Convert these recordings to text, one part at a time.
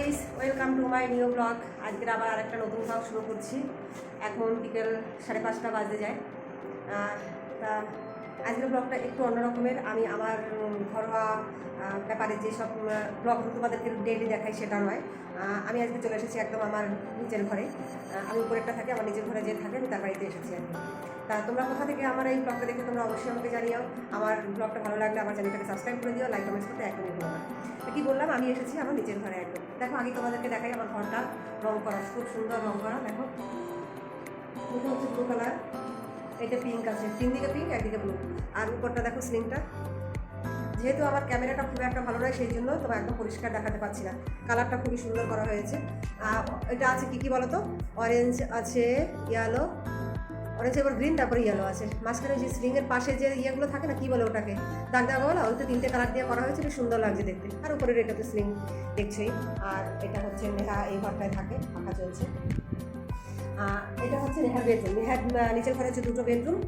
Guys welcome to my new blog আজকের আবার আর একটা নতুন ব্লগ শুরু করছি। এখন বিকেল সাড়ে পাঁচটা বাজে যায়। তা আজকের ব্লগটা একটু অন্যরকমের। আমি আমার ঘরোয়া ব্যাপারে যেসব ব্লগ তোমাদেরকে ডেলি দেখাই সেটা নয়। আমি আজকে চলে এসেছি একদম আমার নিজের ঘরে। আমি উপরেরটা থাকি, আমার নিজের ঘরে যে থাকে আমি তার বাড়িতে এসেছি আর তা তোমরা কোথা থেকে আমার এই ব্লগটা দেখে তোমরা অবশ্যই আমাকে জানিও। আমার ব্লগটা ভালো লাগলে আমার চ্যানেলটাকে সাবস্ক্রাইব করে দিও লাইক কমেন্টস করতে একদমই ভুলো না। কি বললাম, আমি এসেছি আমার নিজের ঘরে একদম। দেখো, আগে তোমাদেরকে দেখাই আমার ঘরটা। রং করা, খুব সুন্দর রং করা, দেখো। এটা হচ্ছে ব্লু কালার এটা পিঙ্ক আছে। তিন দিকে পিঙ্ক একদিকে ব্লু আর উপরটা দেখো স্লিংটা যেহেতু আমার ক্যামেরাটা খুব একটা ভালো নয়, সেই জন্য তোমার একদম পরিষ্কার দেখাতে পাচ্ছি না। কালারটা খুবই সুন্দর করা হয়েছে। আর এটা আছে কি কি বলো তো অরেঞ্জ আছে ইয়েলো অরেঞ্জ এবার গ্রিন তারপরে ইয়েলো আছে। মাঝখানে যে স্লিংয়ের পাশে যে ইয়েগুলো থাকে না, কি বলে ওটাকে? দাগ দাগ বলো, ওইটা তিনটে কালার দিয়ে করা হয়েছে, বেশ সুন্দর লাগছে দেখতে। আর উপরের এটা তো স্লিং দেখছোই। আর এটা হচ্ছে নেহা, এই ঘরটায় থাকে ফাঁকা চলছে। এটা হচ্ছে নেহার বেডরুম নেহার নিচের ঘরে হচ্ছে দুটো বেডরুম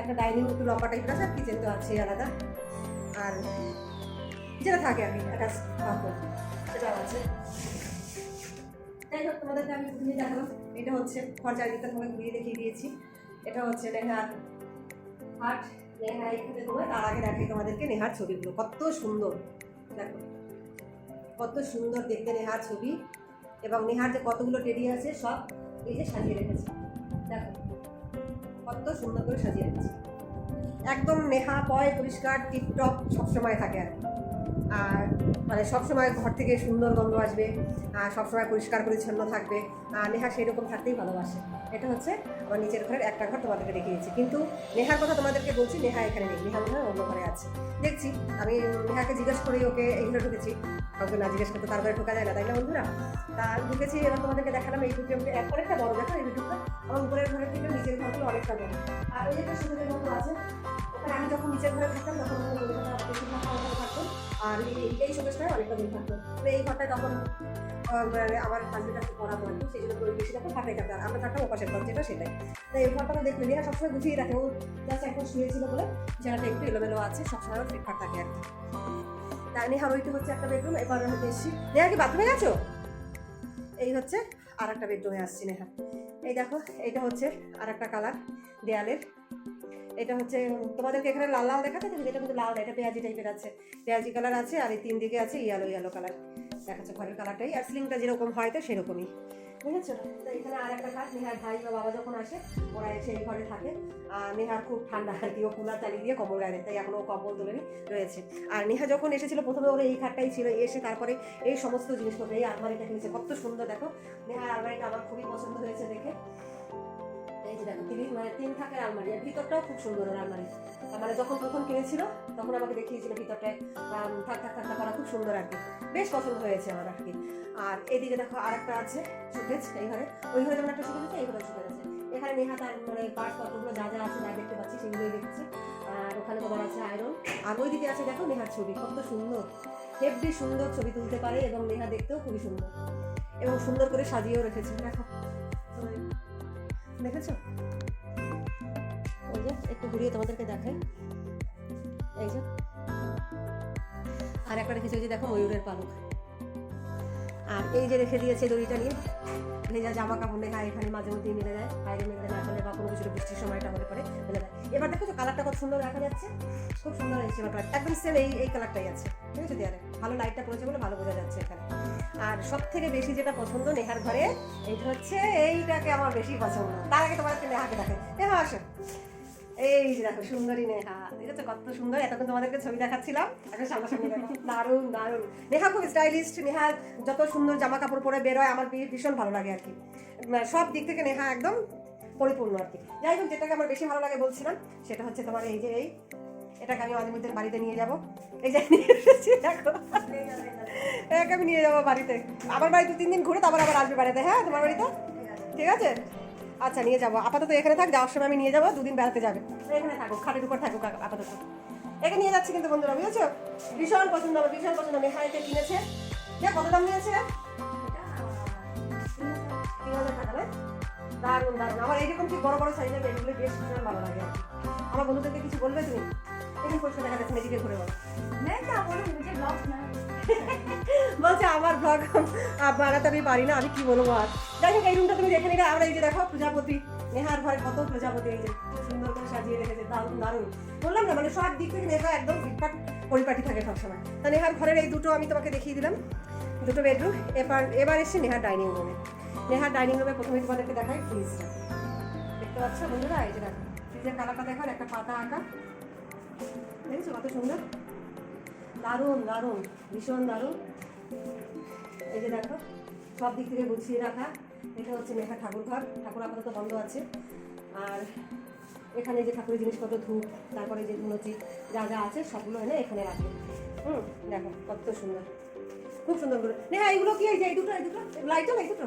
একটা ডাইনিং একটু লম্বা টাইপের আছে, আর কিচেন তো আছে আলাদা। আর যেটা থাকে অ্যাটাচ বাথরুম সেটাও আছে যাই হোক, তোমাদেরকে আমি প্রথমেই দেখালাম। এটা হচ্ছে ঘর চারিদিকটা তোমাকে ঘুরিয়ে দেখিয়ে দিয়েছি। এটা হচ্ছে নেহার হাট। নেহা এখানে তোমার তার আগে দেখাই তোমাদেরকে নেহার ছবিগুলো। কত সুন্দর। দেখো, কত সুন্দর দেখতে নেহার ছবি। এবং নেহার যে কতগুলো টেডি আছে, সব এই যে সাজিয়ে রেখেছে। দেখো, কত সুন্দর করে সাজিয়ে রেখেছে। একদম নেহা পয়, পরিষ্কার, টিপটপ, সবসময় থাকে আর। আর মানে সবসময় ঘর থেকে সুন্দর গন্ধ আসবে সবসময় পরিষ্কার, পরিচ্ছন্ন থাকবে নেহা সেই রকম থাকতেই ভালোবাসে এটা হচ্ছে আমার নিজের ঘরের একটা ঘর তোমাদেরকে দেখিয়েছি কিন্তু নেহার কথা তোমাদেরকে বলছি, নেহা এখানে নেই। নেহা মনে অন্য ঘরে আছে। দেখছি, আমি নেহাকে জিজ্ঞেস করেই ওকে এই ঘরে ঢুকেছি। কাউকে না জিজ্ঞেস করতে তার ঘরে ঢোকা যায় না, তাই না বন্ধুরা? তা ঢুকেছি, এবার তোমাদেরকে দেখালাম এই দুটো একটা বড় দেখো এই দুটো আমার উপরের ঘরের থেকে নিচের ঘরগুলো অনেকটা বড়। আর ওই একটা সুন্দরের মতো আছে, ওখানে আমি যখন নিজের ঘরে থাকতাম, তখন বেশিরভাগ আলাদা থাকতো আর এই শোকেসটায় অনেকটা দিন থাকতো। এই ঘরটায় তখন আমার হাজবেন্ড একটু পড়া পড়তো সেই জন্য বেশি থাকতো ফাঁকাই থাকতো আর আমরা থাকতাম ওপাশের ঘর, যেটা সেটাই। তাই এই ঘরটা দেখলে নেহা সবসময় গুছিয়ে রাখে। ও জাস্ট এখন শুয়েছিল বলে জায়গাটা একটু এলোমেলো আছে, সবসময় ফিটফাট থাকে আর কি তা নেহার ওইটা হচ্ছে একটা বেডরুম এবার হচ্ছে এসছি নেহা কি বাথরুমে গেছো? এই হচ্ছে আর একটা বেডরুমে আসছি নেহা। এই দেখো এটা হচ্ছে আর একটা কালার দেয়ালের। এটা হচ্ছে, তোমাদেরকে এখানে লাল লাল দেখাতে কিন্তু এটা কিন্তু লাল না, এটা পেঁয়াজি টাইপের আছে। পেঁয়াজি কালার আছে, আর এই তিন দিকে আছে ইয়েলো ইয়েলো কালার দেখাচ্ছে ঘরের কালারটাই আর স্লিংটা যেরকম হয় তো সেরকমই। বুঝেছ? তো এখানে আর একটা কাজ, নেহার ভাই বা বাবা যখন আসে, ওরা এসে এই ঘরে থাকে। আর নেহার খুব ঠান্ডা, আর কি, ও কুলার চালিয়ে দিয়ে কম্বল গায়ে তাই এখনও কম্বল তোলেনি রয়েছে। আর নেহা যখন এসেছিল, প্রথমে ওরা এই খাটটাই ছিল, এসে তারপরে এই সমস্ত জিনিসপত্র, এই আলমারিটা কিনেছে, কত সুন্দর, দেখো। নেহার আলমারিটা আমার খুবই তিন মানে তিন থাকের আলমারি। আর ভিতরটাও খুব সুন্দর আলমারি। মানে যখন প্রথম কিনেছিল, তখন আমাকে দেখিয়েছিল ভিতরটায় থাক থাক থাক থাক খুব সুন্দর আর কি। বেশ পছন্দ হয়েছে আমার আর কি। আর এদিকে দেখো আর একটা আছে, সুকেজ, এই ঘরে। ওই ঘরে যেমন একটা সুকেজ আছে, এই ঘরে সুকেজ আছে। এখানে নেহা তার মানে পার্ট পত্রগুলো যা যা আছে, যা দেখতে পাচ্ছি, সেগুলোই দেখছি। আর ওখানে তোমার আছে আয়রন। আর ওই দিকে আছে দেখো নেহার ছবি, কত সুন্দর। হেভি সুন্দর ছবি তুলতে পারে এবং নেহা দেখতেও খুবই সুন্দর। এবং সুন্দর করে সাজিয়েও রেখেছে, দেখো। দেখেছ? ওই যে একটু ঘুরিয়ে তোমাদেরকে দেখাই। এই যে। আর একটা রেখেছি ওই যে দেখো ময়ূরের পালক। আর এই যে রেখে দিয়েছে দড়িটা নিয়ে, ভেজা জামা কাপড় লেখা, এখানে মাঝে মধ্যে মিলে যায় বাইরে মেলে না বৃষ্টির সময়টা হলে পরে এবার দেখো তো কালারটা কত সুন্দর দেখা যাচ্ছে। খুব সুন্দর হয়েছে ব্যাপার একদম সেম এই এই কালারটাই আছে। ঠিক আছে, দেয়ালে। ভালো লাইটটা পড়েছে বলে ভালো বোঝা যাচ্ছে এখানে। আর সব থেকে বেশি যেটা পছন্দ নেহার ঘরে, এইটা হচ্ছে এইটাকে আমার বেশি পছন্দ। তার আগে তোমার নেহাকে দেখে নেহা, আসো। এই যে দেখো, সুন্দরী নেহা। এটা তো কত সুন্দর। এতক্ষণ তোমাদেরকে ছবি দেখাচ্ছিলাম। এখন সামনাসামনি দেখো। দারুণ দারুণ। নেহা খুব স্টাইলিস্ট নেহা যত সুন্দর জামা কাপড় পরে বেরোয়, আমার ভীষণ ভালো লাগে আর কি। সব দিক থেকে নেহা একদম পরিপূর্ণ আর কি। যাই হোক, যেটাকে আমার বেশি ভালো লাগে বলছিলাম, সেটা হচ্ছে তোমার এই যে এই, এটাকে আমি মাঝে মধ্যে বাড়িতে নিয়ে যাব। এই যে নিয়ে এসেছি আমি নিয়ে যাব বাড়িতে। আমার দু তিন দিন ঘুরে তারপর আবার আসবে বাড়িতে। হ্যাঁ তোমার বাড়িতে ঠিক আছে? আচ্ছা নিয়ে যাব। আপাতত এখানে থাক, যাওয়ার সময় আমি নিয়ে যাব, দুদিন বেড়াতে যাবে। এখানে থাকো, খাটের উপর থাকুক আপাতত। একে নিয়ে যাচ্ছি কিন্তু বন্ধুরা, বুঝেছ? ভীষণ পছন্দ আমার, ভীষণ পছন্দ। মেহা এটা কিনেছে কত দাম নিয়েছে? তিন হাজার টাকা দারুণ দারুণ। আমার এইরকম কি বড় বড় সাইজের এগুলো বেশ ভীষণ ভালো লাগে। আমার বন্ধুদেরকে কিছু বলবে তুমি? এরকম পরিষ্কার দেখা যাচ্ছে এদিকে ঘুরে বলো। বলছে আমার ব্লগ বানাতে আমি পারি না আমি কি বলব আর? যাই হোক এই রুমটা তুমি দেখে নিলে। আমরা এই যে দেখো প্রজাপতি নেহার ঘরে কত প্রজাপতি এই যে সুন্দর করে সাজিয়ে রেখেছে দারুণ দারুণ। বললাম না মানে সব দিক থেকে নেহা একদম ফিটফাট পরিপাটি থাকে সবসময়। তা নেহার ঘরের এই দুটো আমি তোমাকে দেখিয়ে দিলাম দুটো বেডরুম এবার এবার এসে নেহার ডাইনিং রুমে নেহার ডাইনিং রুমে প্রথমে তোমাদেরকে দেখাই ফ্রিজটা দেখতে পাচ্ছ বন্ধুরা? এই যে দেখো ফ্রিজের কালারটা দেখো একটা পাতা আঁকা। দেখেছ কত সুন্দর? দারুণ দারুণ, ভীষণ দারুণ। এই যে দেখো, সব দিক থেকে গুছিয়ে রাখা। এটা হচ্ছে মেঘা ঠাকুর ঘর। ঠাকুর আপাতত বন্ধ আছে। আর এখানে যে ঠাকুরের জিনিসপত্র, ধূপ, তারপরে যে ধুনুচি, যা যা আছে, সবগুলো এনে এখানে রাখবে হুম, দেখো কত সুন্দর। খুব সুন্দর করে নেহা, এইগুলো কি এই যে, এই দুটো এই দুটো? লাইট এই দুটো?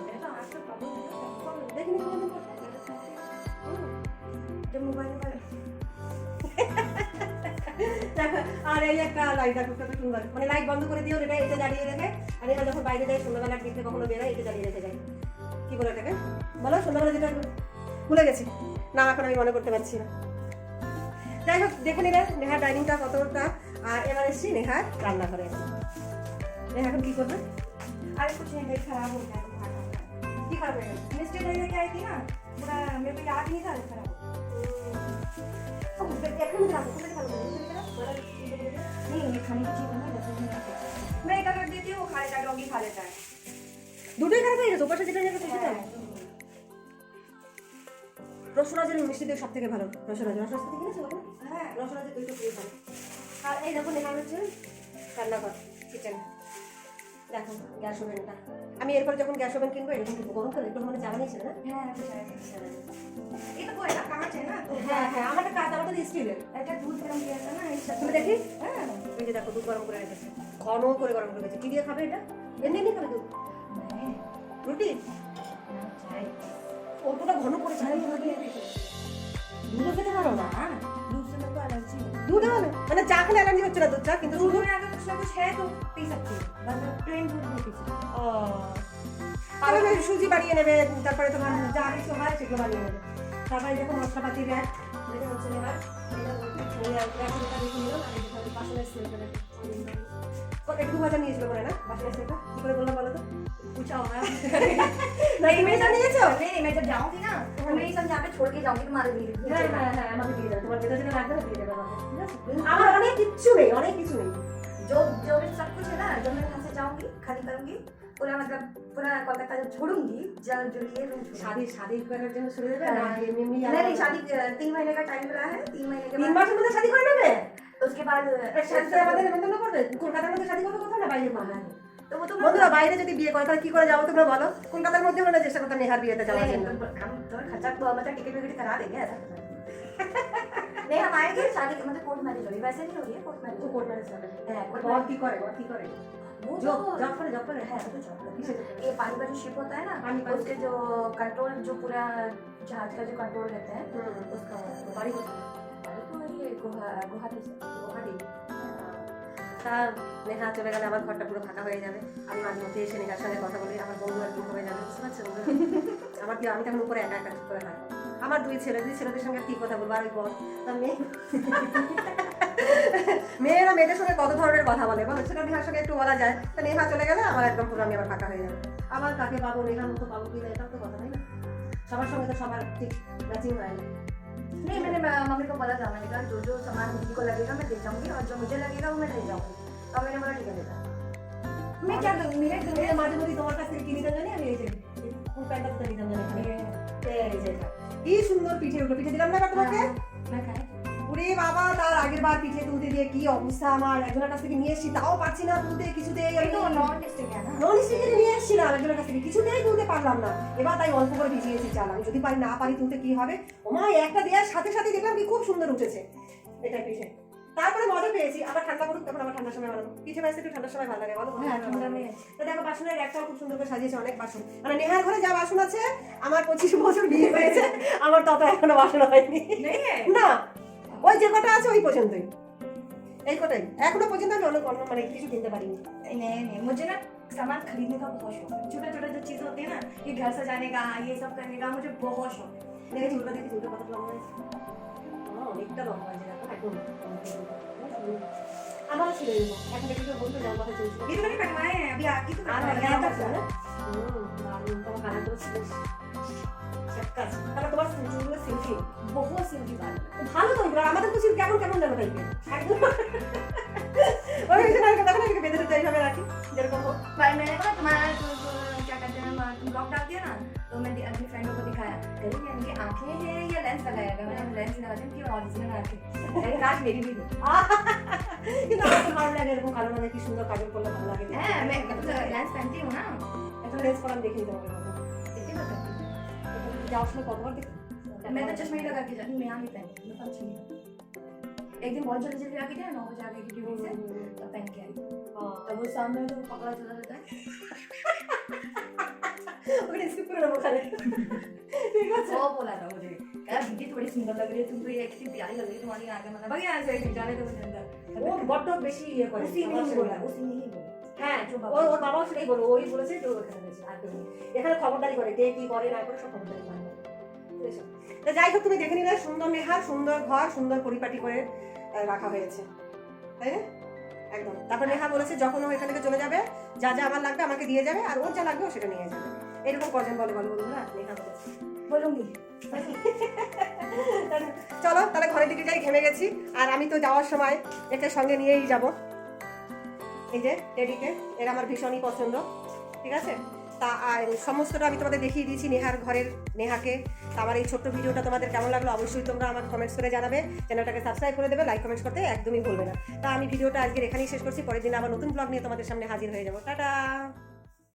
আর এই একটা লাইট সুন্দর মানে লাইট বন্ধ করে দিও এটা এটা জ্বালিয়ে রেখে আর এটা যখন বাইরে যাই সন্ধ্যাবেলার দিকে কখনো বেরোয় এটা জ্বালিয়ে রেখে যাই কি বলে এটাকে বলো সন্ধ্যাবেলা যেটা ভুলে গেছি না এখন আমি মনে করতে পারছি না যাই হোক দেখে। নিলে নেহার ডাইনিংটা কতটা আর এবার এসছি নেহার রান্নাঘরে নেহা এখন কি করবে আর একটু খারাপ হয়ে গেছে मिस्टी नहीं लेके आई थी ना पूरा मेरे को याद नहीं था खराब ও, এখন খাবো কোথায় খাবো नहीं ये खाने की चीज है ना जैसे नहीं खाते। मैं एक कर देती हूँ वो खा लेता है डॉगी खा लेता है দুটোই খারাপ হয়ে গেছে ওপাশে যেটা যাবে সেটা হ্যাঁ, রসরাজের মিষ্টি দিয়ে সব থেকে ভালো রসরাজ রসরাজ থেকে কিনেছো ওখানে হ্যাঁ রসরাজের দুইটা প্রিয় ভালো আর এই দেখো নেহা হচ্ছে রান্নাঘর কিচেন দেখো গ্যাস ওভেনটা আমি এরপর যখন গ্যাস ওভেন কিনবো এরকম কিন্তু গরম করে এরকম মানে জ্বালানি ছিল না? হ্যাঁ এটা কই না কাঁচে না? হ্যাঁ হ্যাঁ, হ্যাঁ। আমাদের কাঁচা আমাদের স্টিলের এটা দুধ গরম দিয়ে আছে না তুমি দেখি? হ্যাঁ। এই যে দেখো দুধ গরম করে রেখেছে। ঘন করে গরম করে রেখেছে। কি দিয়ে খাবে এটা? এমনি এমনি খাবে দুধ? হ্যাঁ। রুটি? হ্যাঁ, অতটা ঘন করে ছাড়িয়ে দুধ খেতে পারো না। एलर्जी है দুধ ভালো মানে চা খেলে অ্যালার্জি হচ্ছে না দুধ চা কিন্তু दूध শুধু में अगर कुछ ना कुछ है तो पी सकती हूँ वरना प्लेन दूध नहीं पी सकती ও তাহলে ওই সুজি বানিয়ে নেবে তারপরে তোমার যা কিছু হয় সেগুলো বানিয়ে নেবে তারপরে দেখো মশলাপাতি র্যাক যেটা হচ্ছে নেবার এটা বলতে এই র্যাকটা দেখে নিল আর এটা হচ্ছে বাসনের সেল করে কত একটু ভাজা নিয়েছিল বলে না বাসনের সেলটা কি করে বললাম বলো তো पूछा होगा না তুমি এটা নিয়েছো नहीं मैं जब जाऊंगी ना तो मैं ये सब यहाँ पे छोड़ के जाऊंगी तुम्हारे लिए হ্যাঁ হ্যাঁ হ্যাঁ আমাকে দিয়ে দেবে তোমার যেটা যেটা লাগবে না দিয়ে দেবে আমাকে ঠিক আছে আমার অনেক কিচ্ছু নেই অনেক কিছু নেই जो जो भी सब कुछ है ना जब मैं यहाँ से जाऊंगी खाली करूंगी पूरा मतलब पूरा कोलकाता जब छोड़ूंगी जब जो ये रूम শাদি শাদি করার জন্য শুরু দেবে না हाँ। এমনি এমনি नहीं नहीं शादी अ, तीन महीने का टाइम मिला है तीन महीने के তিন बाद মাসের মধ্যে শাদি করে নেবে उसके बाद শাদি আমাদের নেমন্তন্ন করবে কলকাতার মধ্যে শাদি করবে কোথাও না বাইরে করবে तो वो तो বন্ধুরা বাইরে যদি বিয়ে করে তাহলে কি করে যাবো তোমরা বলো কলকাতার মধ্যে হলে চেষ্টা করতাম নেহার বিয়েতে যাওয়ার नहीं, জন্য नहीं, तो हम तो खर्चा तो मतलब टिकट विकट करा देंगे ऐसा कुछ नहीं। नहीं हम आएंगे शादी मतलब कोर्ट मैरिज होगी वैसे नहीं होगी कोर्ट मैरिज ও কোর্ট ম্যারেজ হবে है कोर्ट বর কি করে বর কি করে वो জব जो জব করে জব করে है वो तो जॉब करती किसे है ये पानी का जो शिप होता है ना पानी का उसके जो कंट्रोल जो पूरा जहाज का जो कंट्रोल रहता है হুম, उसका তা নেহা চলে গেলে আমার ঘরটা পুরো ফাঁকা হয়ে যাবে আমি মাঝে মধ্যে এসে নেহার সাথে কথা বলি আমার বন্ধু আর একদম হয়ে যাবে বুঝতে পারছ আমার কি আমি তখন উপরে একা একা চুপ করে থাকব আমার দুই ছেলে দুই ছেলেদের সঙ্গে কি কথা বলব আর ওই বল মেয়ে মেয়েরা মেয়েদের সঙ্গে কত ধরনের কথা বলে বা সেটা নেহার সঙ্গে একটু বলা যায় তা নেহা চলে গেলে আমার একদম পুরো আমি আবার ফাঁকা হয়ে যাবে আবার কাকে পাবো নেহার মতো পাবো কি না এটাও তো কথা তাই না সবার সঙ্গে তো সবার ঠিক ম্যাচিং হয় না नहीं मैंने मम्मी को बोला था मैंने कहा जो जो सामान मम्मी को लगेगा मैं दे जाऊँगी और जो मुझे लगेगा वो मैं ले जाऊँगी तो मैंने बोला ठीक है बेटा मैं क्या करूँ मेरे मेरे माथे मोदी तुम्हारे पास खिड़की निकल जाने नहीं से वो पैंट तक निकल जाने मेरे से ई सुंदर पीछे उठो पीछे दिलाम ना कटवा के मैं खाए ওরে বাবা তার আগের বার পিঠে তুলতে দিয়ে কি অবস্থা আমার? একজনের কাছ থেকে নিয়ে এসেছি তাও পাচ্ছি না তুলতে কিছুতেই আমি নন স্টিকের নিয়ে এসেছিলাম একজনের কাছ থেকে কিছুতেই তুলতে পারলাম না। এবার তাই অল্প করে ভিজিয়েছি চাল। আমি যদি পারি না পারি তুলতে কি হবে? ওমা একটা দেওয়ার সাথে সাথে দেখলাম কি খুব সুন্দর উঠেছে। এটাই পিঠে। তারপরে মজা পেয়েছি। আবার ঠান্ডা করুন তারপর আবার ঠান্ডার সময় বানাবো। কিছু ভাইসে একটু ঠান্ডার সময় ভালো লাগে বলো? তো দেখো বাসনের একটাও খুব সুন্দর করে সাজিয়েছে অনেক বাসন। মানে নেহার ঘরে যা বাসন আছে আমার পঁচিশ বছর বিয়ে হয়েছে আমার তত এখনও বাসন হয়নি। না ওই যে কটা আছে ওই পর্যন্তই এই কটাই এখনো পর্যন্ত আমি অনেক অন্য মানে কিছু কিনতে পারিনি नहीं नहीं मुझे ना सामान खरीदने का बहुत शौक है छोटा छोटा जो चीज़ होती है ना ये घर सजाने का ये सब करने का मुझे बहुत शौक है দেখে চুলটা দেখে চুলটা কত লম্বা হয়েছে ও, অনেকটা লম্বা হয়েছে দেখো একদম আমারও ছিল এরকম এখন দেখি তো বলতে যাও কথা চলছে ये तो मैंने कटवाए हैं अभी आपकी तो আর कटवाए हैं, यहाँ यहाँ तक तक है ना হুম, দারুণ, তোমার কানের দুল ছিল। ঝাক্কাস। তাহলে তোমার চুলগুলো silky। बहुत सिंपल बात है ভালো তো এগুলো, আমাদের তো চুল কেমন কেমন যেন টাইপের একদম ওই যে না, দেখো না, এটাকে বেঁধে দিতে এইভাবে রাখি যেরকম হোক पर मैंने कहा तुम्हारा जो जो क्या कहते हैं हम- तुम ब्लॉग डाल दिया ना तो मैंने अपनी फ्रेंडों को दिखाया कह रही इनकी आंखें हैं या लेंस लगाया गया मैंने लेंस लगा दिया कि ओरिजिनल आंखें अरे काश मेरी भी हो কিন্তু আমার তো ভালো লাগে এরকম কালো রঙের কি সুন্দর কাজল করলে ভালো লাগে है मैं लेंस पहनती हूँ ना এখন লেন্স পরান দেখে নিতে হবে क्या उसमें कॉपर दिख? मैं तो चश्मा ही लगा के जाती हूँ मैं यहाँ नहीं पहनती मैं अच्छी नहीं एक दिन बहुत जल्दी जल्दी आके जाए नौ बजे आगे की ड्यूटी से हम्म। तब पहन के आई। हाँ। तब वो सामने तो पकड़ा चला जाता है। और इसको पूरा वो खा लेता वो अच्छा- बोला था मुझे। क्या दीदी थोड़ी तो सुंदर लग रही है तुम तो ये कितनी प्यारी लग रही है तुम्हारी आगे मतलब भाई यहाँ से जाने दो मुझे अंदर। वो बहुत बेशी ये उसी ने ही बोला उसी ने ही बोला। হ্যাঁ ওর ওর বাবাও সেটাই বলো ওই বলেছে আর এখানে খবরদারি করে কে কি করে না করে। তা যাই হোক তুমি দেখে নিলে সুন্দর মেহা সুন্দর ঘর সুন্দর পরিপাটি করে রাখা হয়েছে। তাই না? একদম। তারপর নেহা বলেছে যখন ও এখান থেকে চলে যাবে যা যা আমার লাগবে আমাকে দিয়ে যাবে আর ওর যা লাগবে ও সেটা নিয়ে যাবে। এরকম কজন বলে বলো বলুন নেহা বলুন চলো তাহলে ঘরের দিকে যাই ঘেমে গেছি। আর আমি তো যাওয়ার সময় একে সঙ্গে নিয়েই যাব। এই যে টেডিকে এর আমার ভীষণই পছন্দ, ঠিক আছে? তা, আর সমস্তটা আমি তোমাদের দেখিয়ে দিয়েছি নেহার ঘরের, নেহাকে। আমার এই ছোট্ট ভিডিওটা তোমাদের কেমন লাগল অবশ্যই তোমরা আমার কমেন্টস করে জানাবে। চ্যানেলটাকে সাবস্ক্রাইব করে দেবে লাইক কমেন্টস করতে একদমই ভুলবে না। তা, আমি ভিডিওটা আজকে এখানেই শেষ করছি, পরের দিন আবার নতুন ব্লগ নিয়ে তোমাদের সামনে হাজির হয়ে যাব। টাটা!